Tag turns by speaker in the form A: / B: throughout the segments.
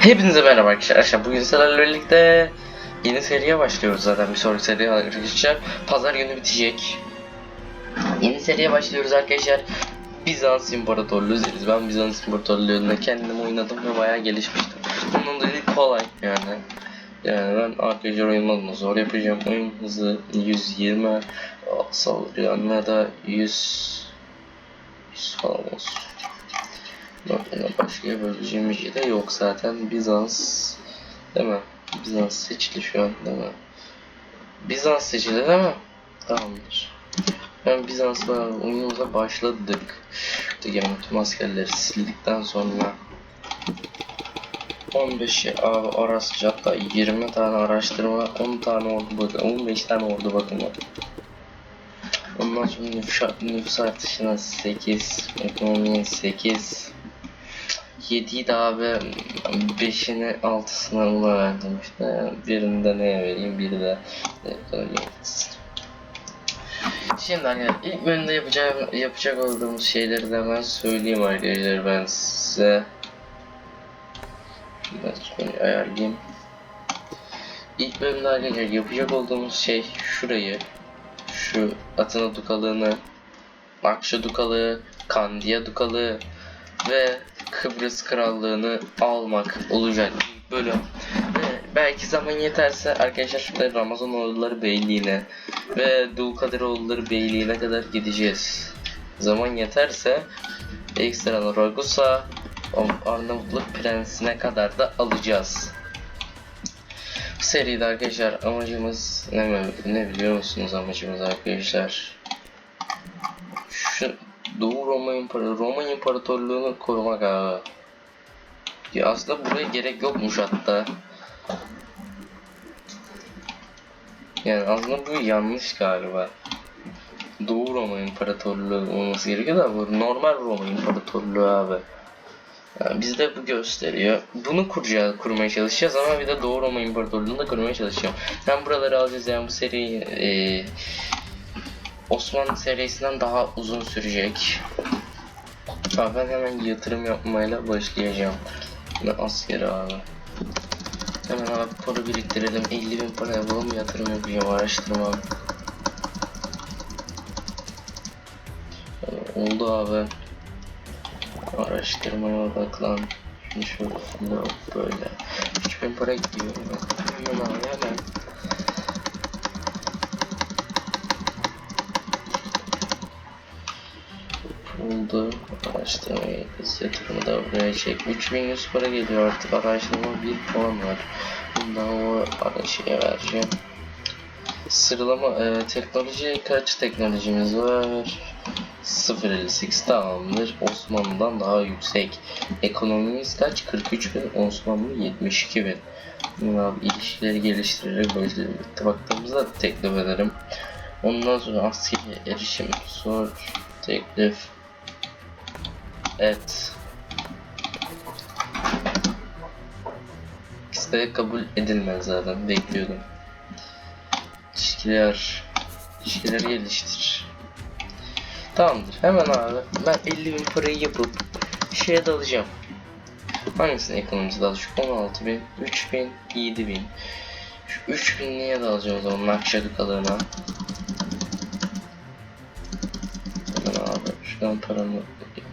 A: Hepinize merhaba arkadaşlar. Bugün sizlerle birlikte yeni seriye başlıyoruz zaten. Bir sonraki seriye arkadaşlar. Pazar günü bitecek. Yeni seriye başlıyoruz arkadaşlar. Bizans İmparatorluğu izleriz. Ben Bizans İmparatorluğu'nda kendim oynadım ve bayağı gelişmiştim. Bunun da kolay yani. Yani ben arkadaşlar oyun zor yapacağım. Oyun hızı 120 saldırıyanlar da 100 100 falan olsun. Bakın başka yapabileceğim bir şey de yok zaten Bizans değil mi? Bizans seçili şu an değil mi? Bizans seçili değil mi? Tamamdır. Ben Bizans'la oyunumuza başladık. Yani tüm askerleri sildikten sonra 15 arasıca hatta 20 tane araştırma 10 tane ordu bakın 15 tane ordu bakın Ondan sonra nüfus, nüfus artışına 8 ekonomiye 8 7'yi de abi 5'ini 6'sına buna verdim işte. Birinde neye vereyim, biri de. Şimdi hani ilk bölümde yapacağım, yapacak olduğumuz şeyleri de hemen söyleyeyim arkadaşlar ben size. Şöyle ayarlayayım. İlk bölümde arkadaşlar yapacak olduğumuz şey şurayı, şu Atina Dukalığını, Akşa Dukalığı, Kandiya Dukalığı ve Kıbrıs Krallığını almak olacak bölüm. Ve belki zaman yeterse arkadaşlar şurada Ramazan Oğulları Beyliği'ne ve Dulkadiroğulları Beyliği'ne kadar gideceğiz. Zaman yeterse ekstra Ragusa Arnavutluk Prensi'ne kadar da alacağız. Bu seride arkadaşlar amacımız ne, ne biliyor musunuz amacımız arkadaşlar? Şu Doğu Roma İmparatorluğu, Roma İmparatorluğu'nu korumak abi. Ya aslında buraya gerek yokmuş hatta. Yani aslında bu yanlış galiba. Doğu Roma İmparatorluğu olması gerekiyor da bu normal Roma İmparatorluğu abi. Yani bizde bu gösteriyor. Bunu kuracağız, kurmaya çalışacağız ama bir de Doğu Roma İmparatorluğu'nu da kurmaya çalışacağım. Ben buraları alacağız yani bu seriyi eee Osmanlı serisinden daha uzun sürecek. Ben hemen yatırım yapmayla başlayacağım. Ne askeri abi. Hemen abi para biriktirelim. 50 bin para yapalım yatırım yapacağım araştırmam. Oldu abi. Araştırmaya odaklan. Şimdi şöyle böyle. 3000 para gidiyor. Hemen abi hemen. Oldu. Araştırmayı hız yatırımı da buraya çek. 3100 para geliyor artık. Araştırma 1 puan var. Bundan o şeye vereceğim. Sıralama e, teknoloji kaç teknolojimiz var? 0.58 tamamdır. Osmanlı'dan daha yüksek. Ekonomimiz kaç? 43 bin. Osmanlı 72 bin. Abi ilişkileri geliştirerek böyle baktığımızda teklif ederim. Ondan sonra askeri erişim sor teklif Evet. İkisi kabul edilmez zaten. Bekliyordum. İlişkiler. İlişkileri geliştir. Tamamdır. Hemen abi. Ben 50 bin parayı yapıp şeye dalacağım. Hangisine ekonomisi dal? Şu 16 bin, 3 bin, 7 bin. Şu 3 binliğe dalacağım o zaman Nakşadı kalığına. Hemen abi. Şuradan paramı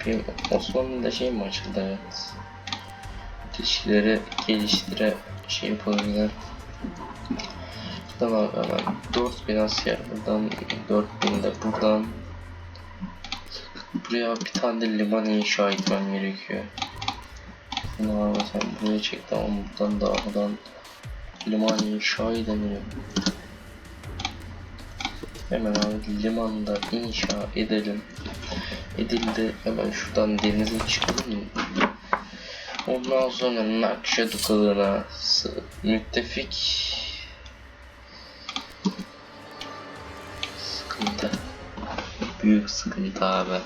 A: yapayım. Osmanlı'da şey mi açıldı evet. İlişkileri geliştire şey yapabilirler. Buradan abi hemen 4000 asker buradan 4000 de buradan Buraya bir tane de liman inşa etmem gerekiyor. Bunu abi sen buraya çek tamam buradan da buradan liman inşa edelim. Hemen abi limanda inşa edelim edildi. Hemen şuradan denize çıkalım. Ondan sonra Nakşa Dukalığına müttefik sıkıntı. Büyük sıkıntı abi.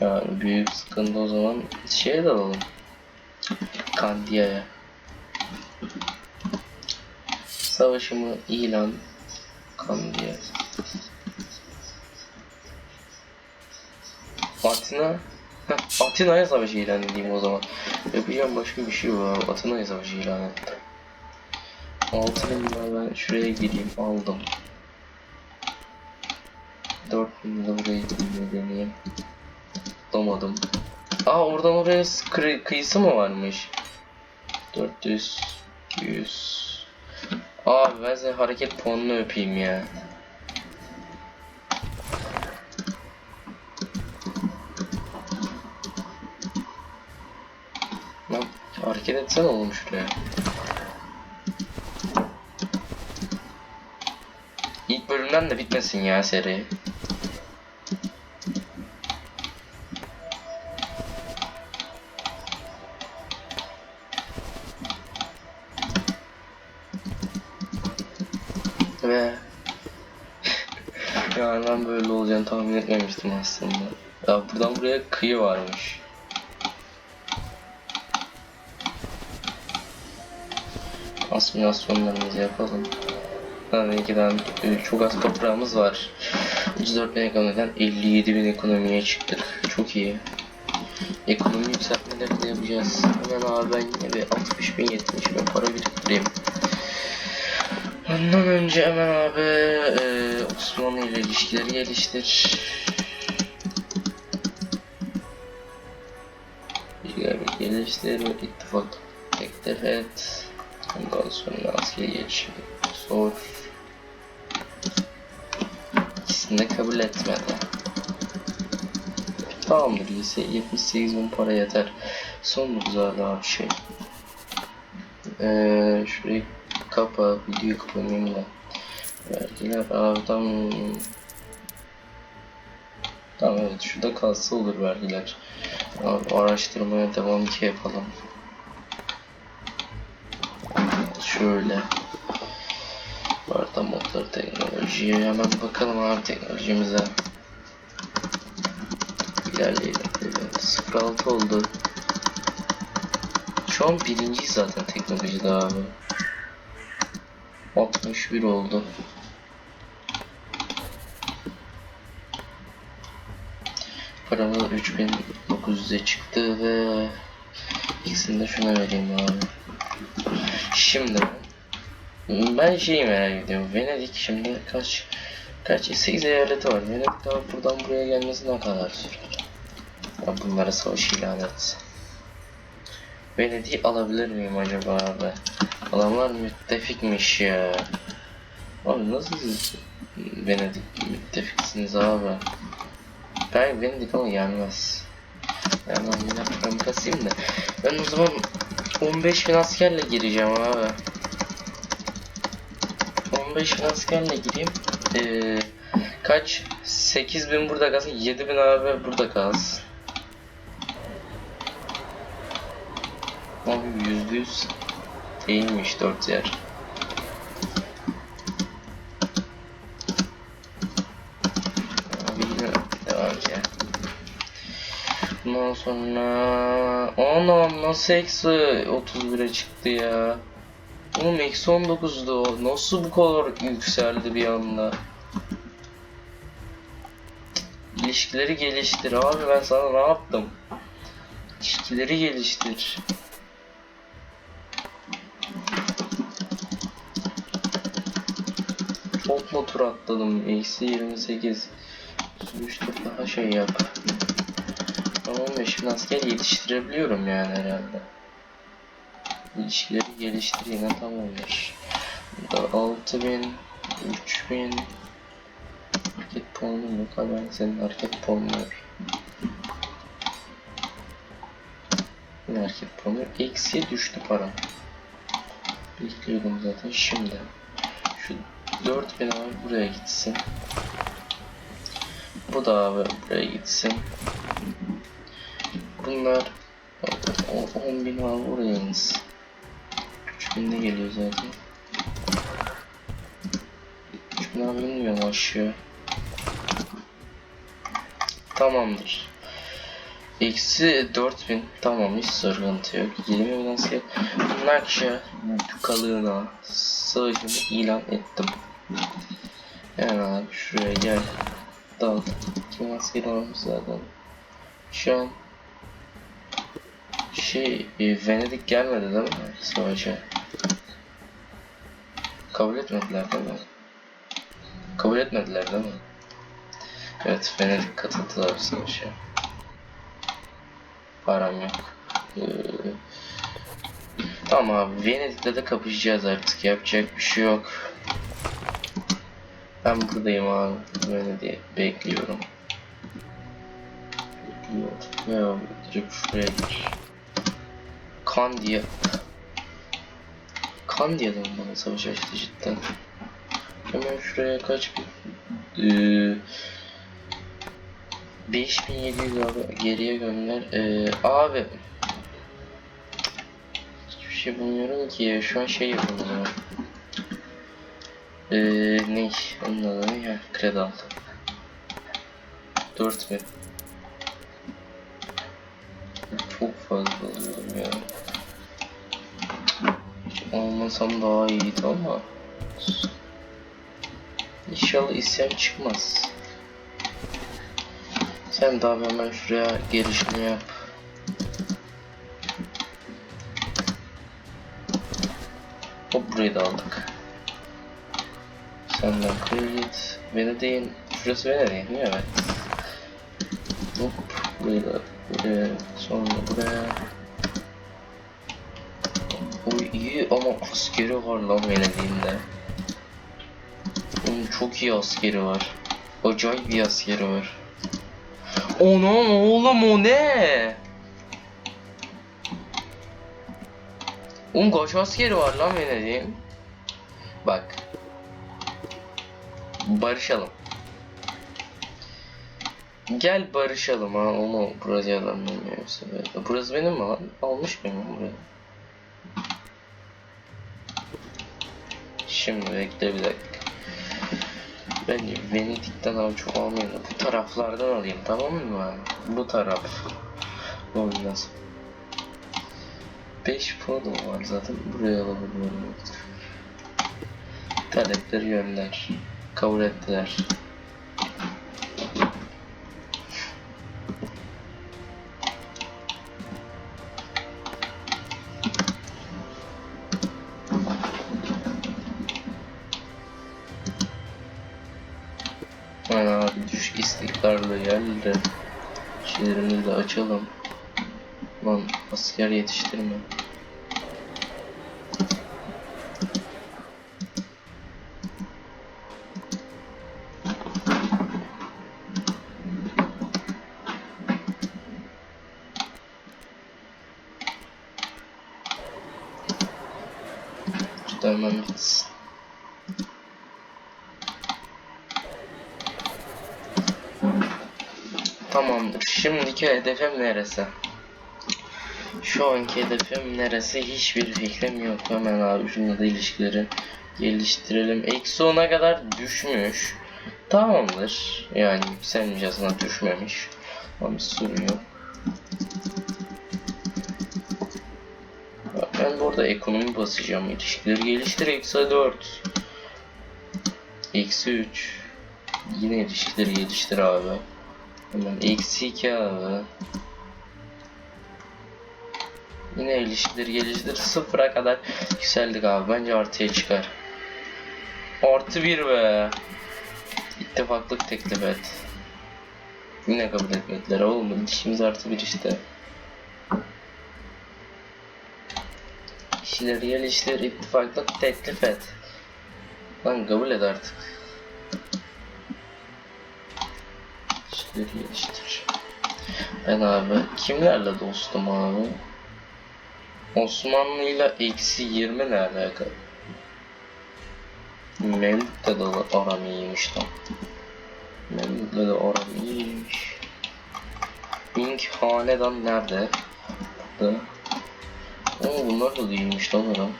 A: Yani büyük sıkıntı o zaman şeye de alalım. Kandiya'ya. Savaşımı ilan Kandiya. Atina Heh, Atina'ya savaşı ilan edeyim o zaman. Yapacağım başka bir şey var. Atina'ya savaşı ilan ettim. 6000 lira ben şuraya gireyim aldım. 4000 lira buraya girmeyi deneyeyim. Bulamadım. Aa oradan oraya kı kıyısı mı varmış? 400 100 Abi ben senin hareket puanını öpeyim ya. Hareket etsene oğlum şuraya. İlk bölümden de bitmesin ya seri. Ve ben böyle olacağını tahmin etmemiştim aslında. Ya buradan buraya kıyı varmış. Asimilasyonlarımızı yapalım. Tabii ki de e, çok az toprağımız var. 104 bin ekonomiden 57 bin ekonomiye çıktık. Çok iyi. Ekonomi yükseltmeleri de yapacağız. Hemen abi ben yine bir 60 bin 70 bin para biriktireyim. Ondan önce hemen abi e, Osmanlı ile ilişkileri geliştir. İlişkileri geliştir ve ittifak teklif et. Ondan sonra askeri gelişim sor. İkisini de kabul etmedi. Tamamdır lise 78 bin para yeter. Son güzel daha bir şey. Ee, şurayı kapa, videoyu kapamayayım da. Vergiler abi tam... Tamam evet şurada kalsa olur vergiler. Araştırmaya devam ki yapalım. Şöyle. Barda modları teknolojiye hemen bakalım abi teknolojimize. İlerleyelim. Evet, 06 oldu. Şu an birinci zaten teknolojide abi. 61 oldu. Paramız 3900'e çıktı ve ikisini de şuna vereyim abi. Şimdi ben şeyi merak ediyorum. Venedik şimdi kaç kaç 8 eyaleti var. Venedik daha buradan buraya gelmesi ne kadar sürer? Bunlara savaş ilan etse. Venedik'i alabilir miyim acaba abi? Adamlar müttefikmiş ya. Abi nasıl siz Venedik müttefiksiniz abi? Ben Venedik ama gelmez. Yani ben yine paramı kasayım da. Ben o zaman 15 bin askerle gireceğim abi. 15 bin askerle gireyim. Ee, kaç? 8 bin burada kalsın. 7 bin abi burada kalsın. Abi yüzde yüz değilmiş 4 yer. Abi yine devam ki. Bundan sonra anam nasıl eksi 31'e çıktı ya. Oğlum eksi 19'du o. Nasıl bu kadar yükseldi bir anda? İlişkileri geliştir abi ben sana ne yaptım? İlişkileri geliştir. Çok mu tur atladım? Eksi 28. 3 tur daha şey yap. Ben 15 bin asker yetiştirebiliyorum yani herhalde. İlişkileri geliştir yine tamamdır. Burada 6000, 3000 hareket puanım yok ama ben senin hareket puanını yapayım. Yine puanı yok. Eksiye düştü para. Bekliyordum zaten şimdi. Şu 4000 abi buraya gitsin. Bu da abi buraya gitsin. Bunlar 10 bin abi buraya insin. 3000 de geliyor zaten. 3000 abi inmiyor mu aşağı? Tamamdır. Eksi 4000 tamam hiç sıkıntı yok. 20 bin asker. Nakşa kalığına sığışımı ilan ettim. Yani abi şuraya gel. Dal. Kim asker almış zaten. Şu an şey e, Venedik gelmedi değil mi savaşa? Kabul etmediler değil mi? Kabul etmediler değil mi? Evet Venedik katıldılar savaşa. Param yok. Ee, tamam abi Venedik'le de kapışacağız artık yapacak bir şey yok. Ben buradayım abi. Venedik'i bekliyorum. Bekliyorum. Ya direkt şuraya gir. Kandiya. Kandiya'dan bana savaş açtı cidden. Hemen şuraya kaç bir... Ee, 5700 abi geriye gönder. Ee, abi. Hiçbir şey bulmuyorum ki ya. Şu an şey o zaman. Ee, ne? Onun adı ne ya? Kredi al. 4000. Çok fazla alıyorum ya. Hiç almasam daha iyiydi ama. İnşallah isyan çıkmaz. Sen daha hemen şuraya gelişini yap. Hop burayı da aldık. Senden kredi. Venedik'in şurası Venedik mi? Evet. Hop burayı da buraya sonra buraya. Oy iyi ama askeri var lan Venedik'in de. Onun çok iyi askeri var. Acayip bir askeri var. Anam oğlum o ne? Oğlum kaç askeri var lan Venedik'in? Bak. Barışalım. Gel barışalım ha onu buraya adamlamıyorsa. Burası benim mi lan? Almış mıyım ben burayı? Şimdi bekle bir dakika. Bence Venedik'ten abi çok almayayım da bu taraflardan alayım tamam mı? Bu taraf. Olmaz. 5 puanım var zaten buraya alabiliyorum. Talepleri gönder. Kabul ettiler. Geldi. Şeylerimizi de açalım. Lan asker yetiştirme. Hemen bitsin. Tamamdır. Şimdiki hedefim neresi? Şu anki hedefim neresi? Hiçbir fikrim yok. Hemen abi şununla da ilişkileri geliştirelim. Eksi 10'a kadar düşmüş. Tamamdır. Yani yükselmeyeceğiz düşmemiş. Ama bir sorun yok. Ben burada ekonomi basacağım. İlişkileri geliştir. Eksi 4. Eksi 3. Yine ilişkileri geliştir abi. Hemen eksi 2 abi. Yine ilişkileri geliştir. Sıfıra kadar yükseldik abi. Bence artıya çıkar. Artı 1 be. İttifaklık teklif et. Yine kabul etmediler oğlum. İşimiz artı 1 işte. İşleri geliştir. ittifaklık teklif et. Lan kabul et artık. İşleri geliştir. Ben abi kimlerle dostum abi? Osmanlı ile eksi 20 ne alaka? Mevlüt'le de aram iyiymiş lan. Mevlüt'le de aram iyiymiş. Ming hanedan nerede? Burada. Oo bunlar da iyiymiş lan adam.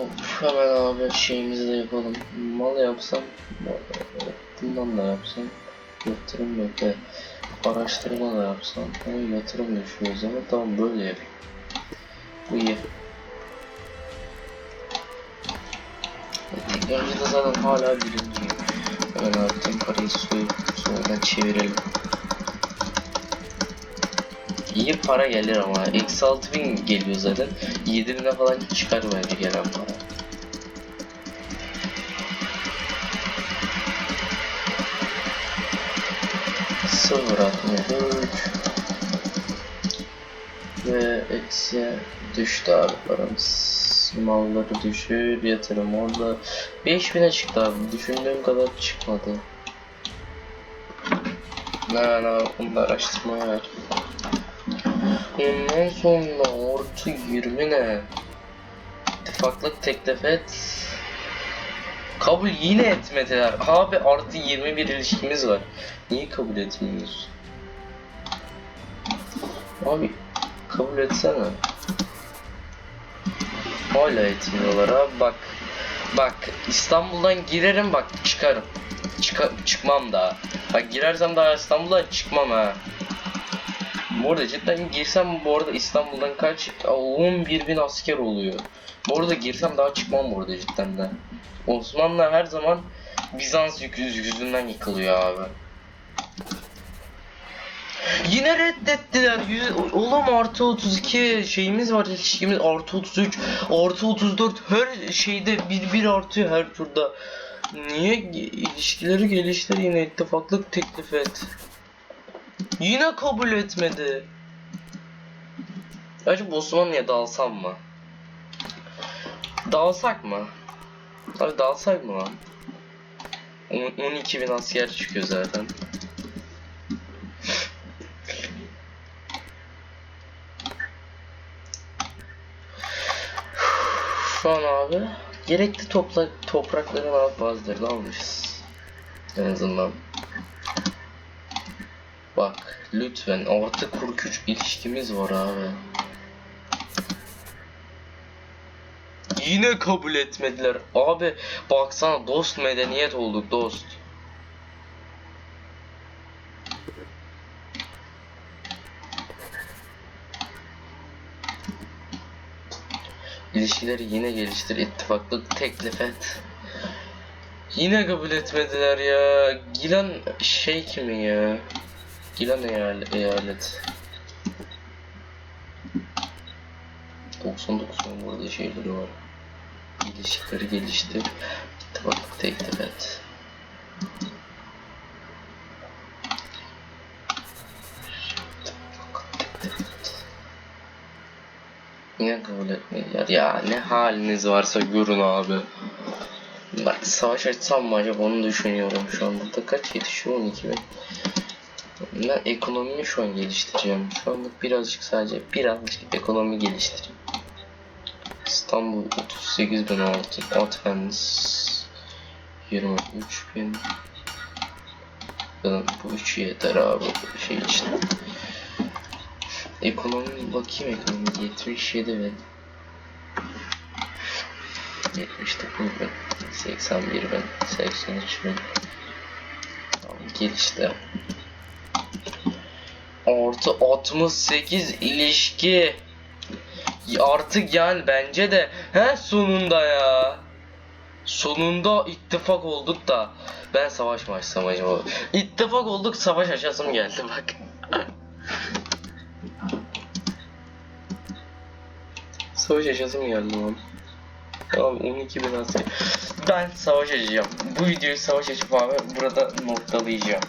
A: Of hemen abi şeyimizi de yapalım. Mal yapsam, bundan da yapsam. Yatırım yok ya. Araştırma da yapsam. Ama yatırım düşüyor zaman tamam böyle yapayım. İyi. Önce de zaten hala birinciyim. Hemen abi tüm parayı soyup sonradan çevirelim. İyi para gelir ama. Eksi 6000 geliyor zaten. 7000'e falan çıkar bence gelen para. Sıfır altmış üç. Ve eksiye düştü abi paramız. Malları düşür, yatırım orada. 5000'e çıktı abi. Düşündüğüm kadar çıkmadı. Ne ne bunu da araştırmaya ver. Ondan sonra artı 20 ne? İttifaklık teklif et. Kabul yine etmediler. Abi artı 21 ilişkimiz var. Niye kabul etmiyoruz? Abi kabul etsene. Hala etmiyorlar abi bak. Bak İstanbul'dan girerim bak çıkarım. Çıka çıkmam daha. Bak girersem daha İstanbul'dan çıkmam ha. Bu arada cidden girsem bu arada İstanbul'dan kaç? 11 bin asker oluyor. Bu arada girsem daha çıkmam bu arada cidden de. Osmanlı her zaman Bizans yüzünden yıkılıyor abi. Yine reddettiler. Oğlum artı 32 şeyimiz var ilişkimiz artı 33 artı 34 her şeyde bir bir artıyor her turda. Niye ilişkileri geliştir yine ittifaklık teklif et. Yine kabul etmedi. Acaba Osmanlı'ya dalsam mı? Dalsak mı? Abi dalsak mı lan? 12 bin asker çıkıyor zaten. Şu an abi gerekli topla, toprakların alıp bazılarını almışız. En azından. Bak lütfen artı 43 ilişkimiz var abi. Yine kabul etmediler. Abi baksana dost medeniyet olduk dost. İlişkileri yine geliştir, ittifaklık teklif et. Yine kabul etmediler ya. Gilan şey kimi ya? Gilan eyalet. eyalet. 99 son burada şeyleri var. İlişkileri et. İttifaklık teklif et. Yine kabul etmediler. Ya ne haliniz varsa görün abi. Bak savaş açsam mı acaba onu düşünüyorum şu an. Burada kaç yetişiyor 12 bin. Ben ekonomimi şu an geliştireceğim. Şu anlık birazcık sadece birazcık ekonomi geliştireyim. İstanbul 38 bin altı. Athens 23 bin. Bu üçü yeter abi şey için. Ekonomi bakayım ekonomi 77 bin. 79 bin. 81 bin. 83 bin. Tamam gelişti. Artı 68 ilişki. Artık yani bence de he sonunda ya. Sonunda ittifak olduk da ben savaş mı açsam acaba? İttifak olduk savaş açasım geldi bak. savaş açasım geldi lan. Tamam 12 bin asker. Ben savaş açacağım. Bu videoyu savaş açıp abi burada noktalayacağım.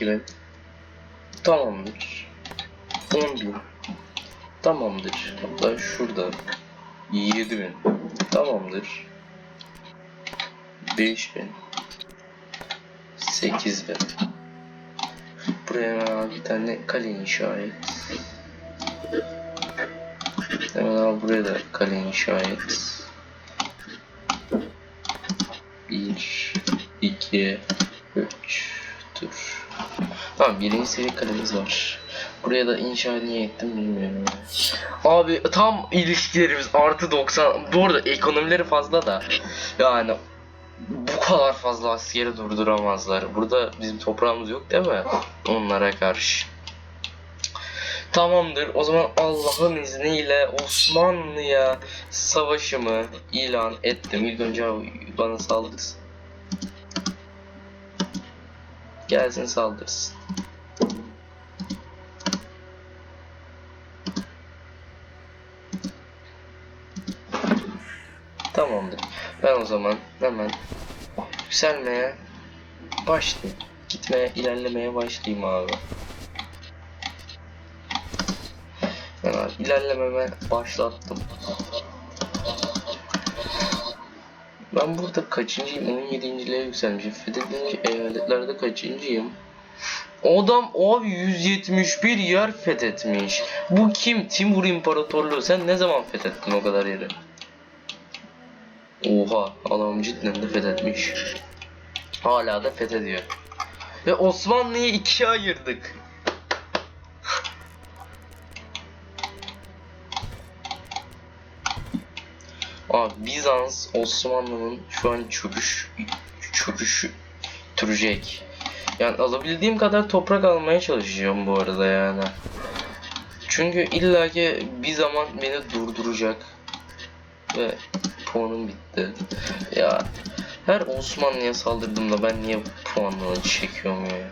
A: On iki bin. Tamamdır. On bin. Tamamdır. Hatta şurada. Yedi bin. Tamamdır. Beş bin. Sekiz bin. Buraya hemen bir tane kale inşa et. Hemen al buraya da kale inşa et. Bir, iki, üç, dur. Tamam birinci seviye kalemiz var. Buraya da inşa niye ettim bilmiyorum. Abi tam ilişkilerimiz artı 90. Bu arada ekonomileri fazla da. Yani bu kadar fazla askeri durduramazlar. Burada bizim toprağımız yok değil mi? Onlara karşı. Tamamdır. O zaman Allah'ın izniyle Osmanlı'ya savaşımı ilan ettim. İlk önce bana saldırsın. Gelsin saldırsın. Tamamdır. Ben o zaman hemen yükselmeye başlayayım. Gitmeye, ilerlemeye başlayayım abi. Ben abi ilerlememe başlattım. Ben burada kaçıncıyım? 17.liğe yükselmişim. Fethedilince eyaletlerde kaçıncıyım? Adam abi 171 yer fethetmiş. Bu kim? Timur İmparatorluğu. Sen ne zaman fethettin o kadar yeri? Oha adam cidden de fethetmiş. Hala da fethediyor. Ve Osmanlı'yı ikiye ayırdık. Abi Bizans Osmanlı'nın şu an çöküş çöküşü türecek. Yani alabildiğim kadar toprak almaya çalışacağım bu arada yani. Çünkü illaki bir zaman beni durduracak. Ve puanım bitti. Ya her Osmanlı'ya saldırdığımda ben niye puanları çekiyorum ya?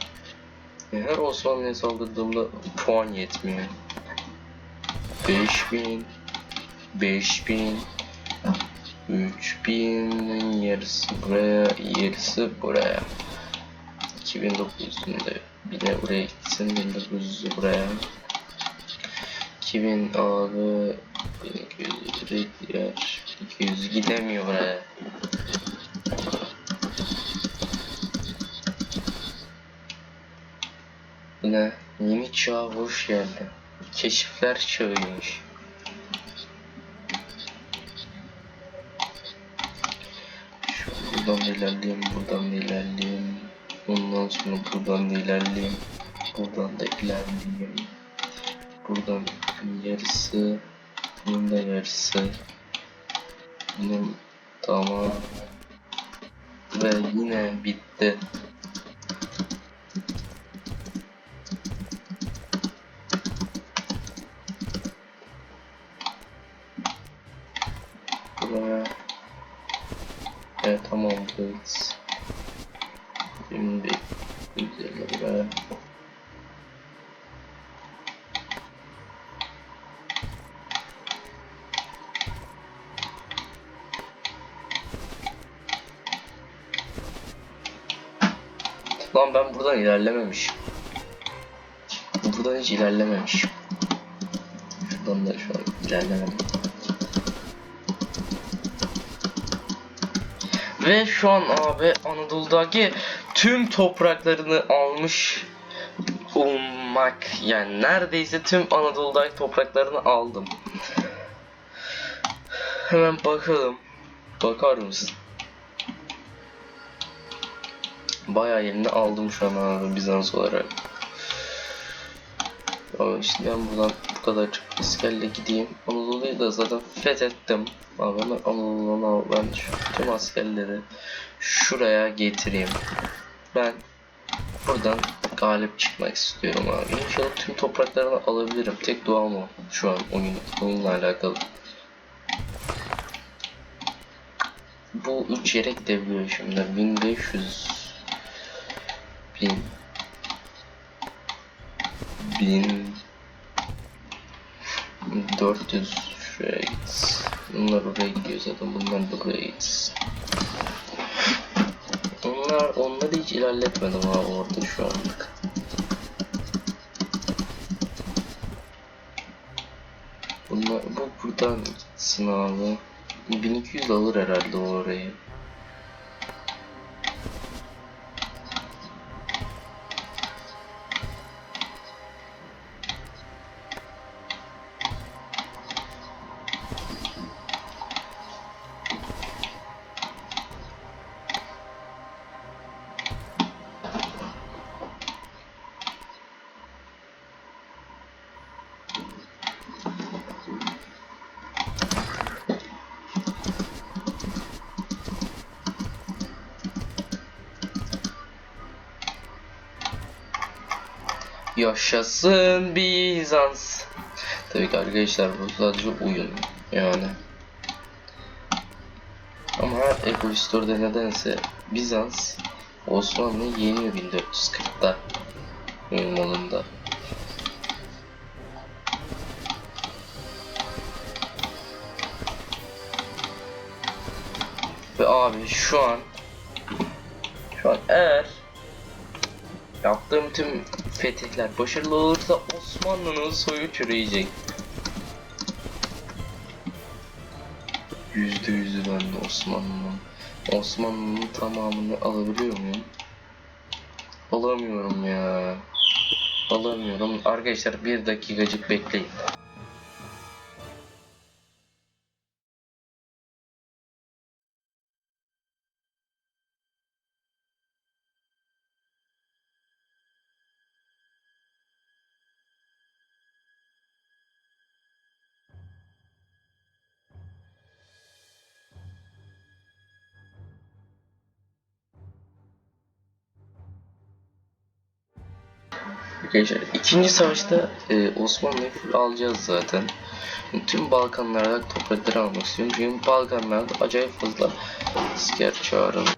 A: her Osmanlı'ya saldırdığımda puan yetmiyor. 5000 5000 3000'in yarısı buraya, yarısı buraya. 2900'ün de bir de buraya gitsin, 1900'ü buraya. 2000 abi 1200 buraya gider. 200 gidemiyor buraya. Bu ne? Yeni çağ hoş geldi. Keşifler çağıymış. Buradan da ilerleyeyim, buradan da ilerleyeyim. Ondan sonra buradan da ilerleyeyim. Buradan da ilerleyeyim. Buradan yarısı, bunun da yarısı. Bunun tamam. Ve yine bitti. Buraya. Evet tamamdır. Şimdi üzerine buraya. Ben buradan hiç ilerlememişim. Şuradan da şu an ilerlemedim. Ve şu an abi Anadolu'daki tüm topraklarını almış olmak yani neredeyse tüm Anadolu'daki topraklarını aldım. Hemen bakalım. Bakar mısın? Bayağı yerini aldım şu an abi Bizans olarak. Ama işte ben buradan bu kadar askerde gideyim. Anadolu'yu da zaten fethettim. Abi hemen Anadolu'dan al. Ben şu tüm askerleri şuraya getireyim. Ben buradan galip çıkmak istiyorum abi. İnşallah tüm topraklarını alabilirim. Tek duam o şu an oyun, oyunla alakalı. Bu üç yere gidebiliyor şimdi. 1500 1000 1000 400 şuraya gitsin. Bunlar oraya gidiyor zaten. Bunlar buraya gitsin. Onlar onları hiç ilerletmedim abi orada şu anlık. Bunlar bu buradan gitsin abi. 1200 alır herhalde orayı. Yaşasın Bizans. Tabii ki arkadaşlar bu sadece oyun yani. Ama Apple Store'da nedense Bizans Osmanlı'yı yeniyor 1440'da oyun modunda. Ve abi şu an şu an eğer yaptığım tüm fetihler başarılı olursa Osmanlı'nın soyu çürüyecek. Yüzde yüzü ben de Osmanlı'nın Osmanlı'nın tamamını alabiliyor muyum? Alamıyorum ya. Alamıyorum. Arkadaşlar bir dakikacık bekleyin. Arkadaşlar ikinci savaşta e, Osmanlı'yı full alacağız zaten. Tüm Balkanlarda toprakları almak istiyorum. Çünkü Balkanlarda acayip fazla asker çağırın.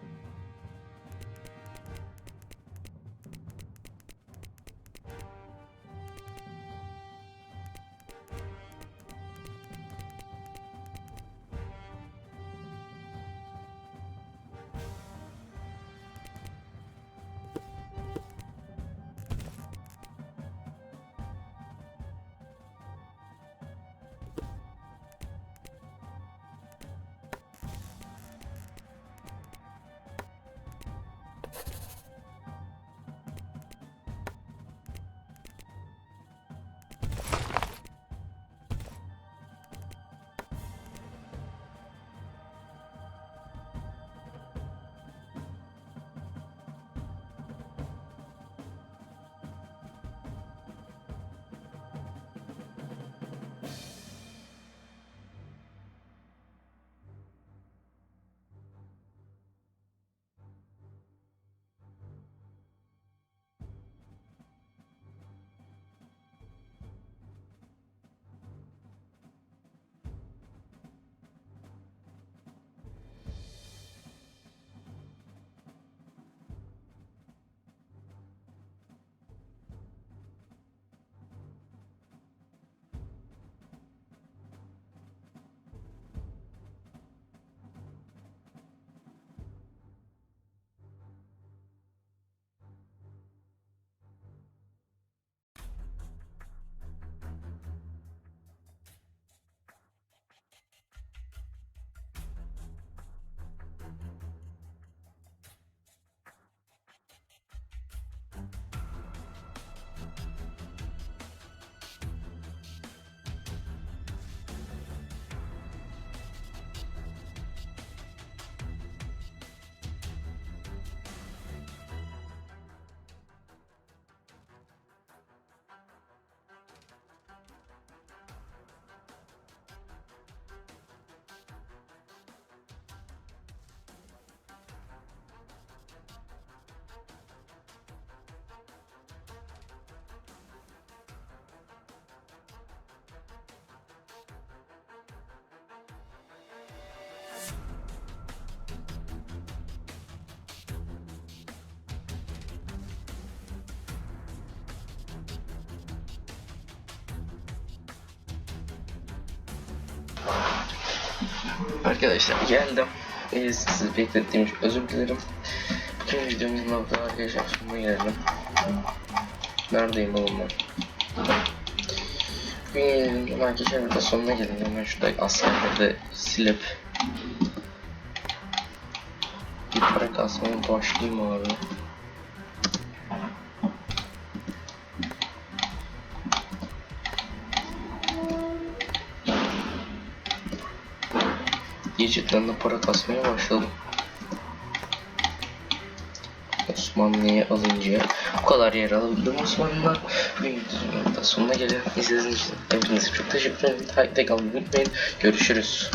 A: Arkadaşlar geldim. Ee, sizi beklettiğim için özür dilerim. Bugün videomuzun nokta arkadaşlar sonuna geldim. Neredeyim oğlum ben? Bugün videomuzun arkadaşlar burada sonuna geldim. Hemen şurada askerleri silip bir para kasmaya başlayayım abi. De para kasmaya başladım. Osmanlı'yı alınca bu kadar yer alabildim Osmanlı'dan. Bir videonun sonuna gelen izlediğiniz için hepinize çok teşekkür ederim. Takipte kalmayı unutmayın. Görüşürüz.